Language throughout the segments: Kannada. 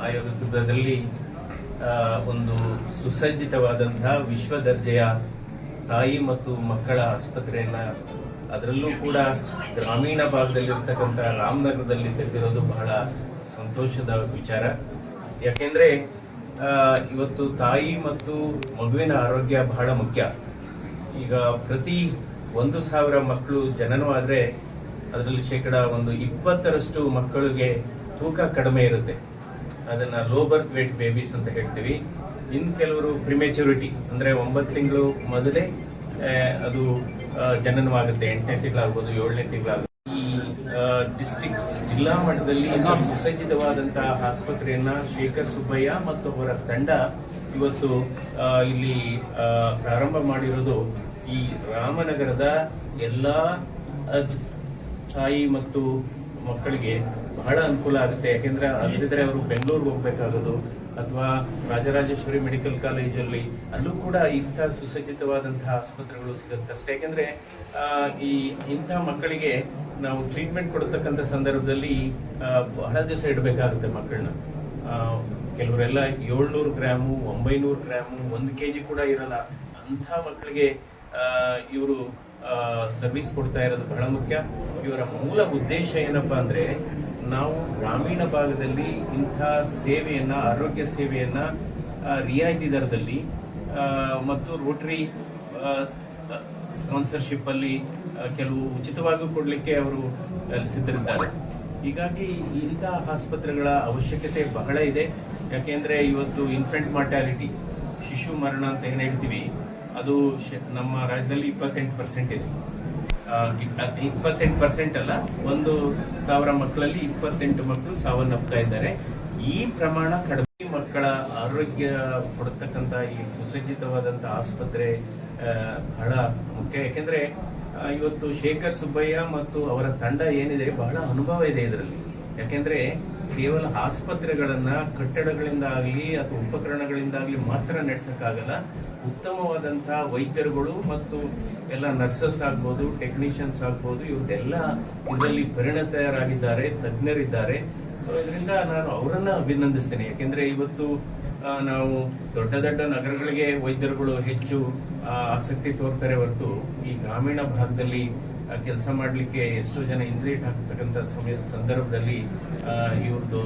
ನೇತೃತ್ವದಲ್ಲಿ ಆ, ಒಂದು ಸುಸಜ್ಜಿತವಾದಂತಹ ವಿಶ್ವ ದರ್ಜೆಯ ತಾಯಿ ಮತ್ತು ಮಕ್ಕಳ ಆಸ್ಪತ್ರೆಯನ್ನ ಅದರಲ್ಲೂ ಕೂಡ ಗ್ರಾಮೀಣ ಭಾಗದಲ್ಲಿರ್ತಕ್ಕಂಥ ರಾಮನಗರದಲ್ಲಿ ತೆಗೆದಿರೋದು ಬಹಳ ಸಂತೋಷದ ವಿಚಾರ. ಯಾಕೆಂದ್ರೆ ಇವತ್ತು ತಾಯಿ ಮತ್ತು ಮಗುವಿನ ಆರೋಗ್ಯ ಬಹಳ ಮುಖ್ಯ. ಈಗ ಪ್ರತಿ ಒಂದು ಸಾವಿರ ಮಕ್ಕಳು ಜನನವಾದ್ರೆ ಅದರಲ್ಲಿ ಶೇಕಡ ಒಂದು ಇಪ್ಪತ್ತರಷ್ಟು ಮಕ್ಕಳಿಗೆ ತೂಕ ಕಡಿಮೆ ಇರುತ್ತೆ. ಅದನ್ನ ಲೋ ಬರ್ತ್ ವೇಟ್ ಬೇಬೀಸ್ ಅಂತ ಹೇಳ್ತೀವಿ. ಇನ್ ಕೆಲವರು ಪ್ರಿಮೆಚುರಿಟಿ ಅಂದ್ರೆ ಒಂಬತ್ತು ತಿಂಗಳು ಮೊದಲೇ ಅದು ಜನನವಾಗುತ್ತೆ. ಎಂಟನೇ ತಿಂಗಳಾಗ್ಬೋದು ಏಳನೇ ತಿಂಗಳಾಗ ಈ ಡಿಸ್ಟಿಕ್ ಜಿಲ್ಲಾ ಮಟ್ಟದಲ್ಲಿ ಸುಸಜ್ಜಿತವಾದಂತಹ ಆಸ್ಪತ್ರೆಯನ್ನ ಶೇಖರ್ ಸುಬ್ಬಯ್ಯ ಮತ್ತು ಅವರ ತಂಡ ಇವತ್ತು ಇಲ್ಲಿ ಪ್ರಾರಂಭ ಮಾಡಿರೋದು. ಈ ರಾಮನಗರದ ಎಲ್ಲಾ ತಾಯಿ ಮತ್ತು ಮಕ್ಕಳಿಗೆ ಬಹಳ ಅನುಕೂಲ ಆಗುತ್ತೆ. ಯಾಕೆಂದ್ರೆ ಅಲ್ಲದಿದ್ರೆ ಅವರು ಬೆಂಗಳೂರಿಗೆ ಹೋಗ್ಬೇಕಾಗೋದು ಅಥವಾ ರಾಜರಾಜೇಶ್ವರಿ ಮೆಡಿಕಲ್ ಕಾಲೇಜಲ್ಲಿ ಅಲ್ಲೂ ಕೂಡ ಇಂಥ ಸುಸಜ್ಜಿತವಾದಂತಹ ಆಸ್ಪತ್ರೆಗಳು ಸಿಗುತ್ತೆ ಕಷ್ಟ ಯಾಕೆಂದ್ರೆ ಈ ಇಂಥ ಮಕ್ಕಳಿಗೆ ನಾವು ಟ್ರೀಟ್ಮೆಂಟ್ ಕೊಡತಕ್ಕಂಥ ಸಂದರ್ಭದಲ್ಲಿ ಬಹಳ ದಿವಸ ಇಡಬೇಕಾಗುತ್ತೆ ಮಕ್ಕಳನ್ನ. ಕೆಲವರೆಲ್ಲ ಏಳ್ನೂರು ಗ್ರಾಮು, ಒಂಬೈನೂರು ಗ್ರಾಮು, ಒಂದು ಕೆ ಜಿ ಕೂಡ ಇರಲ್ಲ. ಅಂಥ ಮಕ್ಕಳಿಗೆ ಇವರು ಸರ್ವಿಸ್ ಕೊಡ್ತಾ ಇರೋದು ಬಹಳ ಮುಖ್ಯ. ಇವರ ಮೂಲ ಉದ್ದೇಶ ಏನಪ್ಪಾ ಅಂದ್ರೆ ನಾವು ಗ್ರಾಮೀಣ ಭಾಗದಲ್ಲಿ ಇಂಥ ಸೇವೆಯನ್ನು, ಆರೋಗ್ಯ ಸೇವೆಯನ್ನು ರಿಯಾಯಿತಿ ದರದಲ್ಲಿ ಮತ್ತು ರೋಟರಿ ಸ್ಪಾನ್ಸರ್ಶಿಪ್ಪಲ್ಲಿ ಕೆಲವು ಉಚಿತವಾಗಿ ಕೊಡಲಿಕ್ಕೆ ಅವರು ಸಿದ್ಧರಿದ್ದಾರೆ ಹೀಗಾಗಿ ಇಂಥ ಆಸ್ಪತ್ರೆಗಳ ಅವಶ್ಯಕತೆ ಬಹಳ ಇದೆ. ಯಾಕೆಂದರೆ ಇವತ್ತು ಇನ್ಫೆಂಟ್ ಮಾರ್ಟಾಲಿಟಿ ಶಿಶು ಮರಣ ಅಂತ ಏನು ಹೇಳ್ತೀವಿ, ಅದು ನಮ್ಮ ರಾಜ್ಯದಲ್ಲಿ ಇಪ್ಪತ್ತೆಂಟು ಪರ್ಸೆಂಟ್ ಇದೆ. ಇಪ್ಪತ್ತೆಂಟು ಪರ್ಸೆಂಟ್ ಅಲ್ಲ, ಒಂದು ಸಾವಿರ ಮಕ್ಕಳಲ್ಲಿ ಇಪ್ಪತ್ತೆಂಟು ಮಕ್ಕಳು ಸಾವನ್ನಪ್ತಾ ಇದ್ದಾರೆ. ಈ ಪ್ರಮಾಣ ಕಡಿಮೆ ಮಕ್ಕಳ ಆರೋಗ್ಯ ಕೊಡ್ತಕ್ಕಂಥ ಈ ಸುಸಜ್ಜಿತವಾದಂಥ ಆಸ್ಪತ್ರೆ ಬಹಳ ಮುಖ್ಯ. ಯಾಕೆಂದ್ರೆ ಇವತ್ತು ಶೇಖರ್ ಸುಬ್ಬಯ್ಯ ಮತ್ತು ಅವರ ತಂಡ ಏನಿದೆ, ಬಹಳ ಅನುಭವ ಇದೆ ಇದರಲ್ಲಿ. ಯಾಕೆಂದ್ರೆ ಕೇವಲ ಆಸ್ಪತ್ರೆಗಳನ್ನ ಕಟ್ಟಡಗಳಿಂದ ಆಗಲಿ ಅಥವಾ ಉಪಕರಣಗಳಿಂದಾಗಲಿ ಮಾತ್ರ ನಡೆಸೋಕ್ಕಾಗಲ್ಲ. ಉತ್ತಮವಾದಂತಹ ವೈದ್ಯರುಗಳು ಮತ್ತು ಎಲ್ಲ ನರ್ಸಸ್ ಆಗ್ಬೋದು, ಟೆಕ್ನಿಷಿಯನ್ಸ್ ಆಗ್ಬೋದು ಇವರೆಲ್ಲ ಇದರಲ್ಲಿ ಪರಿಣತರಾಗಿದ್ದಾರೆ ತಜ್ಞರಿದ್ದಾರೆ. ಸೊ ಇದರಿಂದ ನಾನು ಅವರನ್ನ ಅಭಿನಂದಿಸ್ತೇನೆ. ಯಾಕೆಂದರೆ ಇವತ್ತು ನಾವು ದೊಡ್ಡ ದೊಡ್ಡ ನಗರಗಳಿಗೆ ವೈದ್ಯರುಗಳು ಹೆಚ್ಚು ಆಸಕ್ತಿ ತೋರ್ತಾರೆ ಹೊರತು ಈ ಗ್ರಾಮೀಣ ಭಾಗದಲ್ಲಿ ಕೆಲಸ ಮಾಡಲಿಕ್ಕೆ ಎಷ್ಟೋ ಜನ ಹಿಂದೇಟ್ ಆಗ್ತಕ್ಕಂಥ ಸಮಯ ಸಂದರ್ಭದಲ್ಲಿ ಆ, ಇವ್ರದ್ದು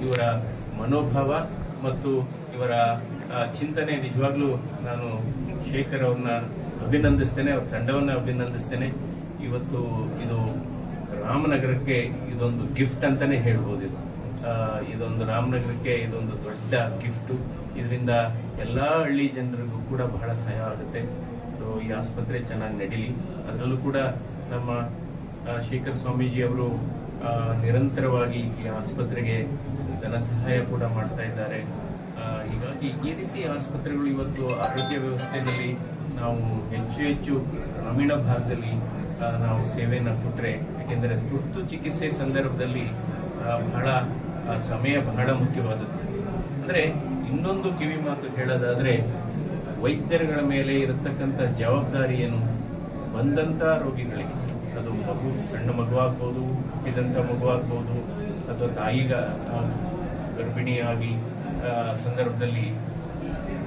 ಇವರ ಮನೋಭಾವ ಮತ್ತು ಇವರ ಚಿಂತನೆ ನಿಜವಾಗ್ಲೂ ನಾನು ಶೇಖರ್ ಅವ್ರನ್ನ ಅಭಿನಂದಿಸ್ತೇನೆ ಅವ್ರ ತಂಡವನ್ನು ಅಭಿನಂದಿಸ್ತೇನೆ. ಇವತ್ತು ಇದು ರಾಮನಗರಕ್ಕೆ ಇದೊಂದು ಗಿಫ್ಟ್ ಅಂತಾನೆ ಹೇಳ್ಬೋದು ಇದು. ಇದೊಂದು ರಾಮನಗರಕ್ಕೆ ಇದೊಂದು ದೊಡ್ಡ ಗಿಫ್ಟು. ಇದರಿಂದ ಎಲ್ಲ ಹಳ್ಳಿ ಜನರಿಗೂ ಕೂಡ ಬಹಳ ಸಹಾಯ ಆಗುತ್ತೆ. ಸೊ ಈ ಆಸ್ಪತ್ರೆ ಚೆನ್ನಾಗಿ ನಡೀಲಿ. ಅದರಲ್ಲೂ ಕೂಡ ನಮ್ಮ ಶೇಖರ್ ಸ್ವಾಮೀಜಿ ಅವರು ನಿರಂತರವಾಗಿ ಈ ಆಸ್ಪತ್ರೆಗೆ ಧನ ಸಹಾಯ ಕೂಡ ಮಾಡ್ತಾ ಇದ್ದಾರೆ. ಹೀಗಾಗಿ ಈ ರೀತಿ ಆಸ್ಪತ್ರೆಗಳು ಇವತ್ತು ಆರೋಗ್ಯ ವ್ಯವಸ್ಥೆಯಲ್ಲಿ ನಾವು ಹೆಚ್ಚು ಹೆಚ್ಚು ಗ್ರಾಮೀಣ ಭಾಗದಲ್ಲಿ ನಾವು ಸೇವೆಯನ್ನು ಕೊಟ್ಟರೆ ಯಾಕೆಂದರೆ ತುರ್ತು ಚಿಕಿತ್ಸೆ ಸಂದರ್ಭದಲ್ಲಿ ಬಹಳ ಸಮಯ ಬಹಳ ಮುಖ್ಯವಾದದ್ದು. ಅಂದರೆ ಇನ್ನೊಂದು ಕಿವಿ ಮಾತು ಹೇಳೋದಾದ್ರೆ ವೈದ್ಯರುಗಳ ಮೇಲೆ ಇರತಕ್ಕಂಥ ಜವಾಬ್ದಾರಿ ಏನು? ಬಂದಂಥ ರೋಗಿಗಳಿಗೆ. ಅದು ಮಗು, ಸಣ್ಣ ಮಗುವಾಗ್ಬೋದು ಹುಟ್ಟಿದಂಥ ಮಗು ಆಗ್ಬೋದು, ಅಥವಾ ತಾಯಿಗ ಗರ್ಭಿಣಿಯಾಗಿ ಸಂದರ್ಭದಲ್ಲಿ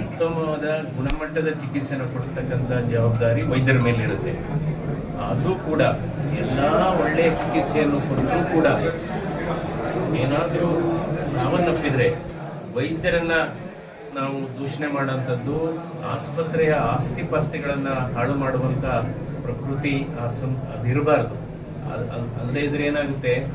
ಉತ್ತಮವಾದ ಗುಣಮಟ್ಟದ ಚಿಕಿತ್ಸೆಯನ್ನು ಕೊಡ್ತಕ್ಕಂಥ ಜವಾಬ್ದಾರಿ ವೈದ್ಯರ ಮೇಲೆ ಇರುತ್ತೆ. ಆದರೂ ಕೂಡ ಎಲ್ಲ ಒಳ್ಳೆಯ ಚಿಕಿತ್ಸೆಯನ್ನು ಕೊಟ್ಟರೂ ಕೂಡ ಏನಾದರೂ ಸಾವನ್ನಪ್ಪಿದ್ರೆ ವೈದ್ಯರನ್ನ ನಾವು ದೂಷಣೆ ಮಾಡೋಂಥದ್ದು ಆಸ್ಪತ್ರೆಯ ಆಸ್ತಿ ಪಾಸ್ತಿಗಳನ್ನ ಹಾಳು ಮಾಡುವಂತ ಪ್ರಕೃತಿ ಅದಿರಬಾರ್ದು. ಅಲ್- ಅಲ್- ಅಲ್ಲದೆ ಇದ್ರೆ ಏನಾಗುತ್ತೆ?